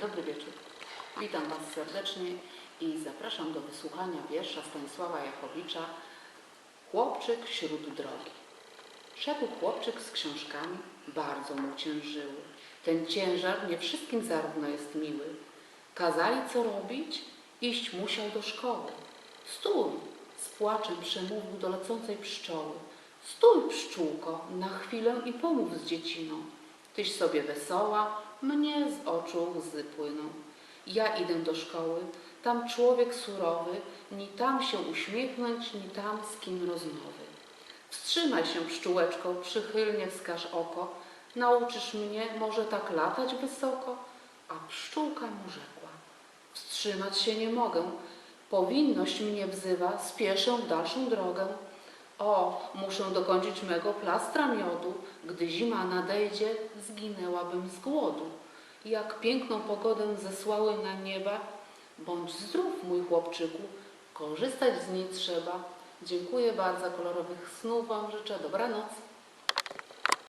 Dobry wieczór. Witam Was serdecznie i zapraszam do wysłuchania wiersza Stanisława Jachowicza Chłopczyk wśród drogi. Szedł chłopczyk z książkami, bardzo mu ciężyły. Ten ciężar nie wszystkim zarówno jest miły. Kazali co robić? Iść musiał do szkoły. Stój! Z płaczem przemówił do lecącej pszczoły. Stój, pszczółko, na chwilę i pomów z dzieciną. Tyś sobie wesoła, mnie z oczu łzy płyną. Ja idę do szkoły, tam człowiek surowy, ni tam się uśmiechnąć, ni tam z kim rozmowy. Wstrzymaj się, pszczółeczko, przychylnie wskaż oko. Nauczysz mnie może tak latać wysoko? A pszczółka mu rzekła. Wstrzymać się nie mogę. Powinność mnie wzywa, spieszę w dalszą drogę. O, muszę dokończyć mego plastra miodu. Gdy zima nadejdzie, zginęłabym z głodu. Jak piękną pogodę zesłały na nieba, bądź zdrów, mój chłopczyku, korzystać z niej trzeba. Dziękuję bardzo, kolorowych snów Wam życzę, dobranoc.